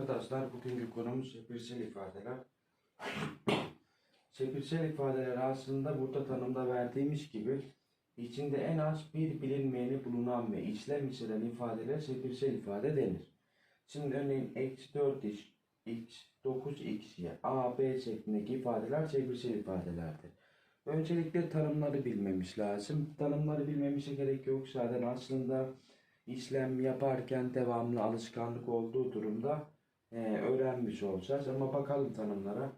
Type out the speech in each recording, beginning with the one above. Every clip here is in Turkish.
Arkadaşlar bugünkü konumuz çepirsel ifadeler. çepirsel ifadeler aslında burada tanımda verdiğimiz gibi içinde en az bir bilinmeyeni bulunan ve işlem içeren ifadeler çepirsel ifade denir. Şimdi örneğin eksi 4x, x, 9xy, a, b şeklindeki ifadeler çepirsel ifadelerdir. Öncelikle tanımları bilmemiz lazım. Tanımları bilmemize gerek yok. Zaten aslında işlem yaparken devamlı alışkanlık olduğu durumda e, öğrenmiş olacağız. Ama bakalım tanımlara.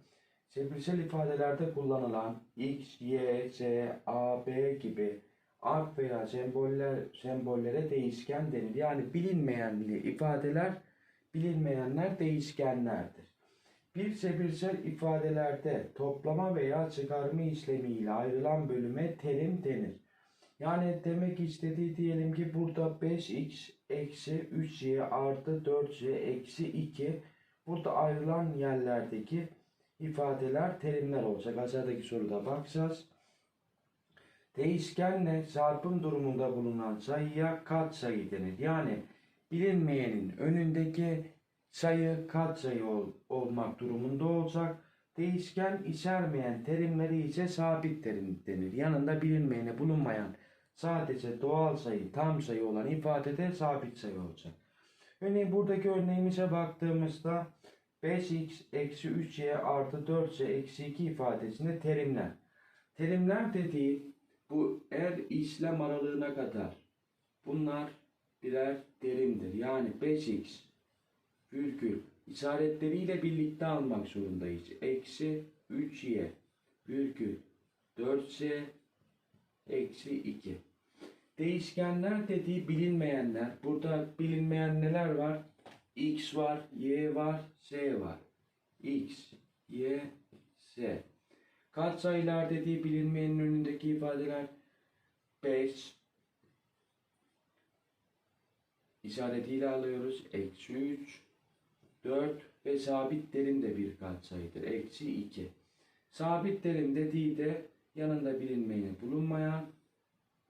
Çevirsel ifadelerde kullanılan x, y, z, a, b gibi art veya semboller, sembollere değişken denir. Yani bilinmeyenli ifadeler, bilinmeyenler değişkenlerdir. Bir çevirsel ifadelerde toplama veya çıkarma işlemiyle ayrılan bölüme terim denir. Yani demek istediği diyelim ki burada 5x eksi 3y artı 4y eksi 2 burada ayrılan yerlerdeki ifadeler terimler olacak. Aşağıdaki soruda bakacağız. Değişkenle çarpım durumunda bulunan sayıya katsayı denir. Yani bilinmeyenin önündeki sayı katsayı ol, olmak durumunda olacak. Değişken içermeyen terimleri ise sabit terim denir. Yanında bilinmeyene bulunmayan sadece doğal sayı, tam sayı olan ifadede sabit sayı olacak. Örneğin buradaki örneğimize baktığımızda 5x eksi 3y artı 4y eksi 2 ifadesinde terimler. Terimler dediği bu er işlem aralığına kadar bunlar birer terimdir. Yani 5x virgül işaretleriyle birlikte almak zorundayız. Eksi 3y virgül 4y eksi 2. Değişkenler dediği bilinmeyenler. Burada bilinmeyen neler var? X var, Y var, Z var. X, Y, Z. Katsayılar dediği bilinmeyenin önündeki ifadeler 5 işaretiyle alıyoruz. Eksi 3, 4 ve sabit terim de bir katsayıdır. Eksi 2. Sabit terim dediği de yanında bilinmeyeni bulunmayan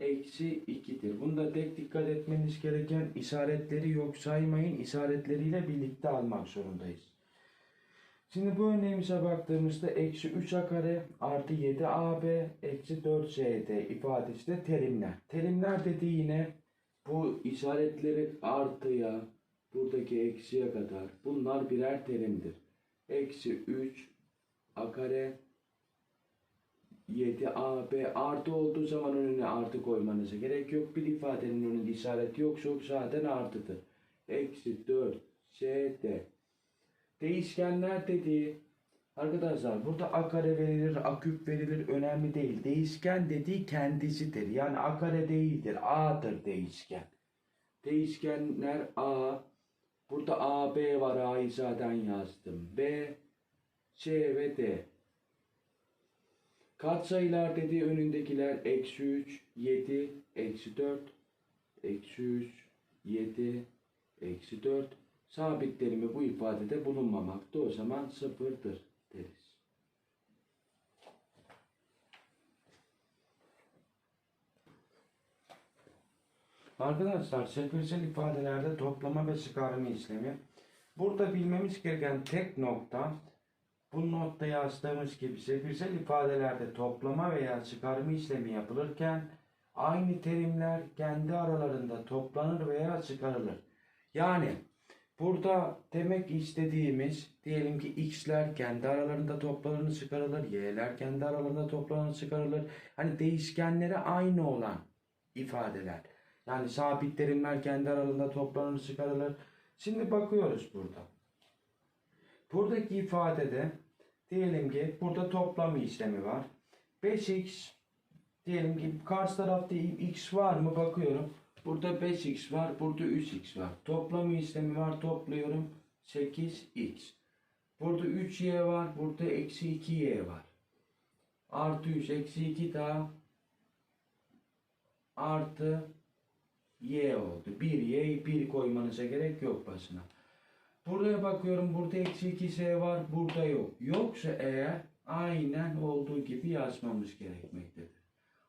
eksi 2'dir. Bunda tek dikkat etmeniz gereken işaretleri yok saymayın. işaretleriyle birlikte almak zorundayız. Şimdi bu örneğimize baktığımızda eksi 3a kare artı 7ab eksi 4cd ifadesi de terimler. Terimler dediği yine bu işaretleri artıya buradaki eksiye kadar bunlar birer terimdir. Eksi 3 a kare 7AB artı olduğu zaman önüne artı koymanıza gerek yok. Bir ifadenin önünde işareti yoksa zaten artıdır. Eksi 4 CD. Değişkenler dediği arkadaşlar burada a kare verilir, a küp verilir önemli değil. Değişken dediği kendisidir. Yani a kare değildir. A'dır değişken. Değişkenler A. Burada A, B var. A'yı zaten yazdım. B, C ve D. Katsayılar dediği önündekiler eksi 3, 7, eksi 4, eksi 3, 7, eksi 4. Sabit terimi bu ifadede bulunmamakta. O zaman sıfırdır deriz. Arkadaşlar çevirsel ifadelerde toplama ve çıkarma işlemi. Burada bilmemiz gereken tek nokta bu notta yazdığımız gibi çevirsel ifadelerde toplama veya çıkarma işlemi yapılırken aynı terimler kendi aralarında toplanır veya çıkarılır. Yani burada demek istediğimiz diyelim ki x'ler kendi aralarında toplanır çıkarılır, y'ler kendi aralarında toplanır çıkarılır. Hani değişkenleri aynı olan ifadeler. Yani sabit terimler kendi aralarında toplanır çıkarılır. Şimdi bakıyoruz burada. Buradaki ifadede diyelim ki burada toplam işlemi var. 5x diyelim ki karşı tarafta x var mı bakıyorum. Burada 5x var, burada 3x var. Toplam işlemi var, topluyorum. 8x. Burada 3y var, burada eksi 2y var. Artı 3, eksi 2 daha artı y oldu. 1y, 1 koymanıza gerek yok başına. Buraya bakıyorum. Burada eksi 2s var. Burada yok. Yoksa eğer aynen olduğu gibi yazmamız gerekmektedir.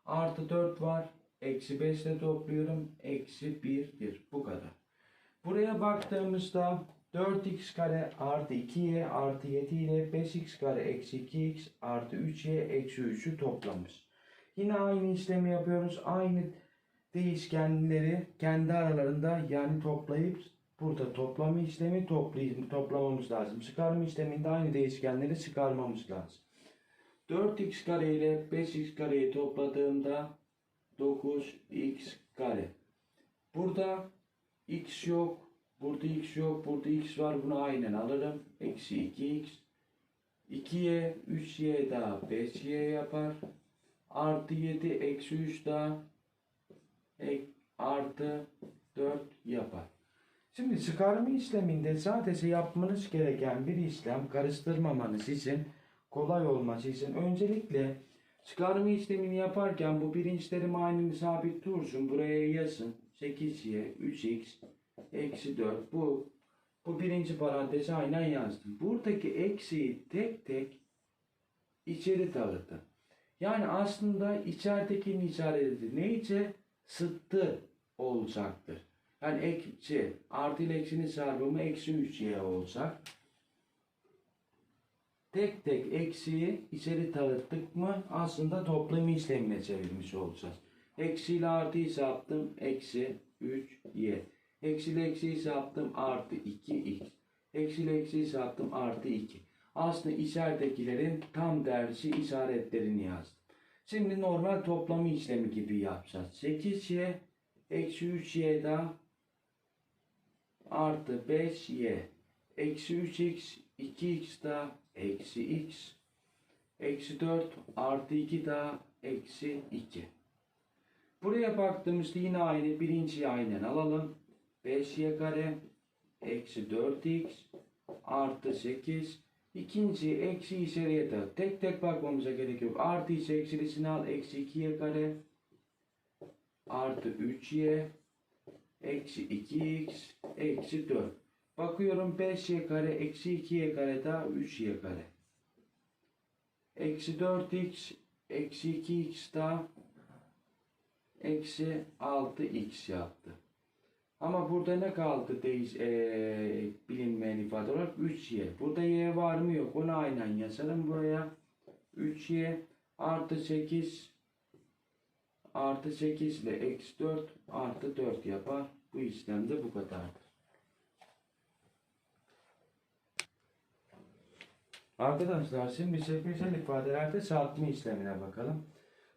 Artı 4 var. Eksi 5 ile topluyorum. Eksi 1'dir. Bu kadar. Buraya baktığımızda 4x kare artı 2y artı 7 ile 5x kare eksi 2x artı 3y eksi 3'ü toplamış. Yine aynı işlemi yapıyoruz. Aynı değişkenleri kendi aralarında yani toplayıp burada toplama işlemi toplayıp toplamamız lazım. Çıkarma işleminde aynı değişkenleri çıkarmamız lazım. 4x kare ile 5x kareyi topladığımda 9x kare. Burada x yok. Burada x yok. Burada x var. Bunu aynen alırım. Eksi 2x. 2y, 3y daha 5y yapar. Artı 7 eksi 3 daha ek, artı 4 yapar. Şimdi çıkarma işleminde sadece yapmanız gereken bir işlem karıştırmamanız için kolay olması için öncelikle çıkarma işlemini yaparken bu birinçlerim aynı sabit dursun. Buraya yazın. 8y, 3x, eksi 4. Bu bu birinci parantezi aynen yazdım. Buradaki eksiği tek tek içeri dağıttım. Yani aslında içeridekini işareti neyse sıttı olacaktır. Yani eksi artı ile eksinin çarpımı eksi 3y olacak. Tek tek eksiği içeri dağıttık mı aslında toplam işlemine çevirmiş olacağız. Eksi ile artıyı çarptım eksi 3y. Eksi ile eksiyi çarptım artı 2x. Eksi ile eksiyi çarptım artı 2. Aslında içeridekilerin tam tersi işaretlerini yazdım. Şimdi normal toplama işlemi gibi yapacağız. 8y eksi 3y daha artı 5y eksi 3x 2x daha eksi x eksi 4 artı 2 daha eksi 2. Buraya baktığımızda yine aynı birinciyi aynen alalım. 5y kare eksi 4x artı 8 İkinci eksi içeriye de tek tek bakmamıza gerek yok. Artı ise eksilisini al. Eksi 2y kare artı 3y eksi 2x eksi 4. Bakıyorum 5y kare eksi 2y kare daha 3y kare. Eksi 4x eksi 2x daha eksi 6x yaptı. Ama burada ne kaldı değiş, ee, bilinmeyen ifade olarak 3y. Burada y var mı yok onu aynen yazarım buraya. 3y artı 8 artı 8 ile eksi 4 artı 4 yapar. Bu işlem de bu kadardır. Arkadaşlar şimdi çekimsel ifadelerde çarpma işlemine bakalım.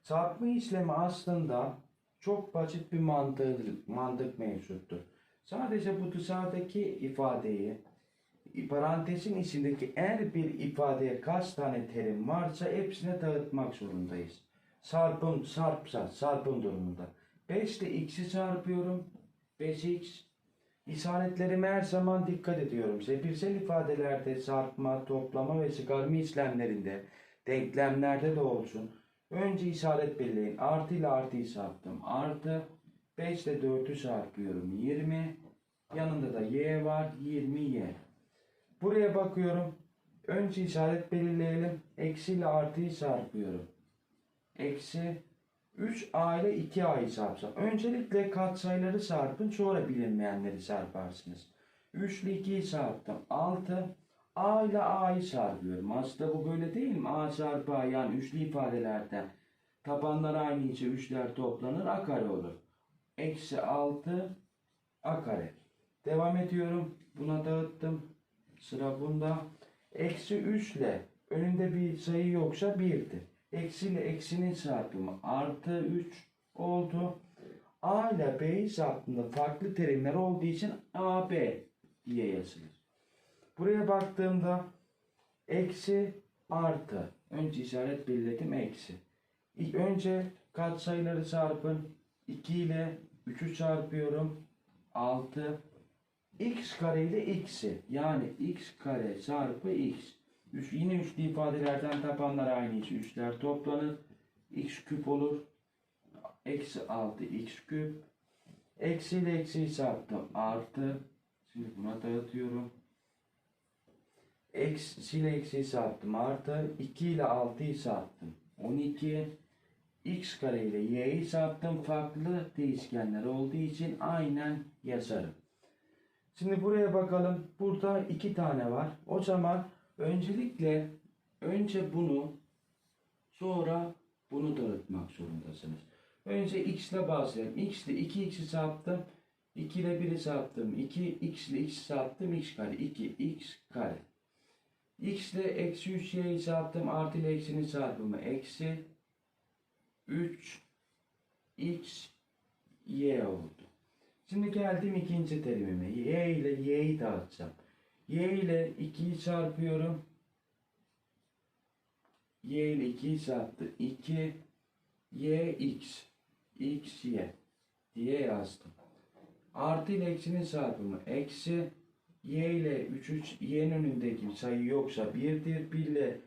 Çarpma işlemi aslında çok basit bir mantık, mantık mevcuttur. Sadece bu dışarıdaki ifadeyi parantezin içindeki her bir ifadeye kaç tane terim varsa hepsine dağıtmak zorundayız. Çarpım, çarpsa, çarpım durumunda. 5 ile x'i çarpıyorum. 5x. İşaretlerime her zaman dikkat ediyorum. Cebirsel ifadelerde çarpma, toplama ve çıkarma işlemlerinde, denklemlerde de olsun. Önce işaret belirleyin. Artı ile artıyı çarptım. Artı 5 ile 4'ü çarpıyorum. 20. Yanında da y var. 20y. Buraya bakıyorum. Önce işaret belirleyelim. Eksi ile artıyı çarpıyorum. Eksi 3a ile 2a'yı çarpsam. Öncelikle katsayıları çarpın. Sonra bilinmeyenleri çarparsınız. 3 ile 2'yi çarptım. 6. A ile A'yı çarpıyorum. Aslında bu böyle değil mi? A çarpı A yani üçlü ifadelerde tabanlar aynı içe üçler toplanır A kare olur. Eksi 6 A kare. Devam ediyorum. Buna dağıttım. Sıra bunda. Eksi 3 ile önünde bir sayı yoksa 1'dir. Eksi ile eksinin çarpımı artı 3 oldu. A ile B'yi çarptığında farklı terimler olduğu için AB diye yazılır. Buraya baktığımda eksi artı. Önce işaret belirledim eksi. İlk önce katsayıları çarpın. 2 ile 3'ü çarpıyorum. 6. x kare ile x'i. Yani x kare çarpı x. Üç, yine üçlü ifadelerden tabanlar aynı için üçler toplanır. x küp olur. Eksi 6 x küp. Eksi ile eksiyi çarptım. Artı. Şimdi buna dağıtıyorum. Eksi ile eksiyi çarptım. Artı 2 ile 6'yı çarptım. 12 x kare ile y'yi çarptım. Farklı değişkenler olduğu için aynen yazarım. Şimdi buraya bakalım. Burada iki tane var. O zaman öncelikle önce bunu sonra bunu dağıtmak zorundasınız. Önce x ile başlayalım. x ile 2x'i çarptım. 2 ile 1'i çarptım. 2 x ile x'i çarptım. x kare. 2 x kare. x ile eksi 3 y'yi çarptım. Artı ile eksinin çarpımı. Eksi 3 x y oldu. Şimdi geldim ikinci terimime. Y ile y'yi dağıtacağım. Y ile 2'yi çarpıyorum. Y ile 2'yi çarptı. 2 y x x y diye yazdım. Artı ile eksinin çarpımı eksi y ile 3 3 y'nin önündeki sayı yoksa 1'dir. 1 ile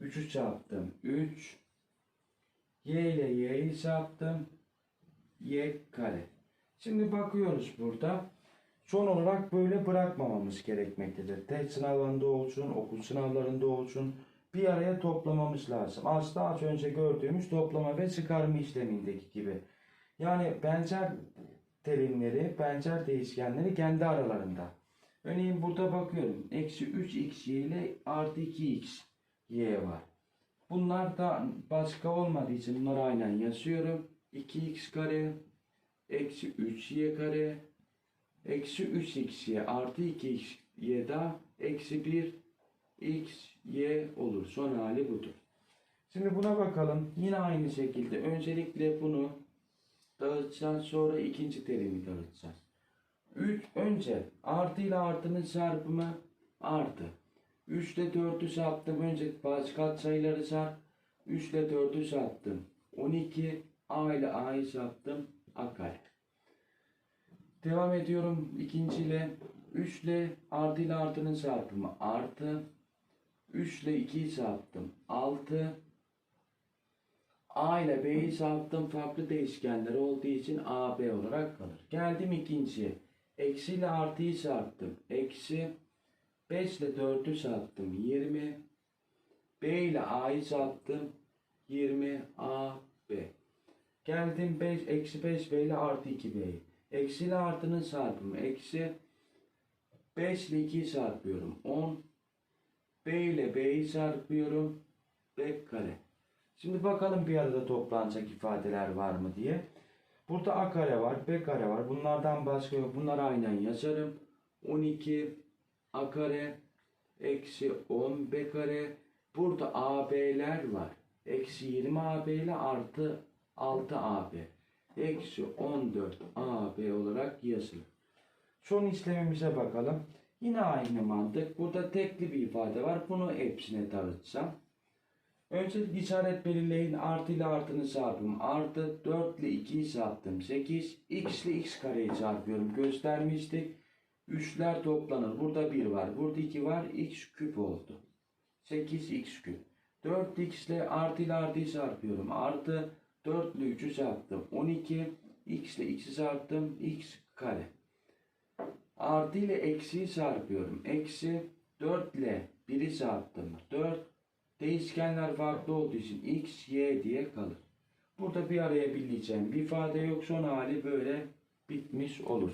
3'ü çarptım. 3 y ile y'yi çarptım. y kare. Şimdi bakıyoruz burada. Son olarak böyle bırakmamamız gerekmektedir. TET sınavlarında olsun, okul sınavlarında olsun bir araya toplamamız lazım. Aslında az önce gördüğümüz toplama ve çıkarma işlemindeki gibi. Yani benzer terimleri, benzer değişkenleri kendi aralarında. Örneğin burada bakıyorum. Eksi 3xy ile artı 2xy var. Bunlar da başka olmadığı için bunları aynen yazıyorum. 2x kare eksi 3y kare eksi 3xy artı 2xy da eksi 1 x y olur. Son hali budur. Şimdi buna bakalım. Yine aynı şekilde öncelikle bunu dağıtacağız. Sonra ikinci terimi dağıtacağız. 3 önce artı ile artının çarpımı artı. 3 ile 4'ü çarptım. Önce bazı katsayıları çarp. 3 ile 4'ü çarptım. 12 a ile a'yı çarptım. a kare. Devam ediyorum ikinciyle. 3 ile artı ile artının çarpımı artı. 3 ile 2'yi çarptım. 6. A ile B'yi çarptım. Farklı değişkenler olduğu için A, B olarak kalır. Geldim ikinciye. Eksi ile artıyı çarptım. Eksi 5 ile 4'ü çarptım. 20. B ile A'yı çarptım. 20 A, B. Geldim 5, eksi 5 B ile artı 2 B'yi. Eksi ile artının çarpımı. Eksi 5 ile 2'yi çarpıyorum. 10. B ile B'yi çarpıyorum. B kare. Şimdi bakalım bir arada toplanacak ifadeler var mı diye. Burada A kare var, B kare var. Bunlardan başka yok. Bunları aynen yazarım. 12 A kare eksi 10 B kare. Burada AB'ler var. Eksi 20 AB ile artı 6 AB. Eksi 14 AB olarak yazılır. Son işlemimize bakalım. Yine aynı mantık. Burada tekli bir ifade var. Bunu hepsine dağıtacağım. Öncelikle işaret belirleyin. Artı ile artının çarpımı. Artı 4 ile 2'yi çarptım. 8. X ile x kareyi çarpıyorum. Göstermiştik. 3'ler toplanır. Burada 1 var. Burada 2 var. x küp oldu. 8 x küp. 4x ile artı ile artıyı çarpıyorum. Artı 4 ile 3'ü çarptım. 12. x ile x'i çarptım. x kare. Artı ile eksiyi çarpıyorum. Eksi 4 ile 1'i çarptım. 4 değişkenler farklı olduğu için x, y diye kalır. Burada bir araya birleyeceğim bir ifade yok. Son hali böyle bitmiş olur.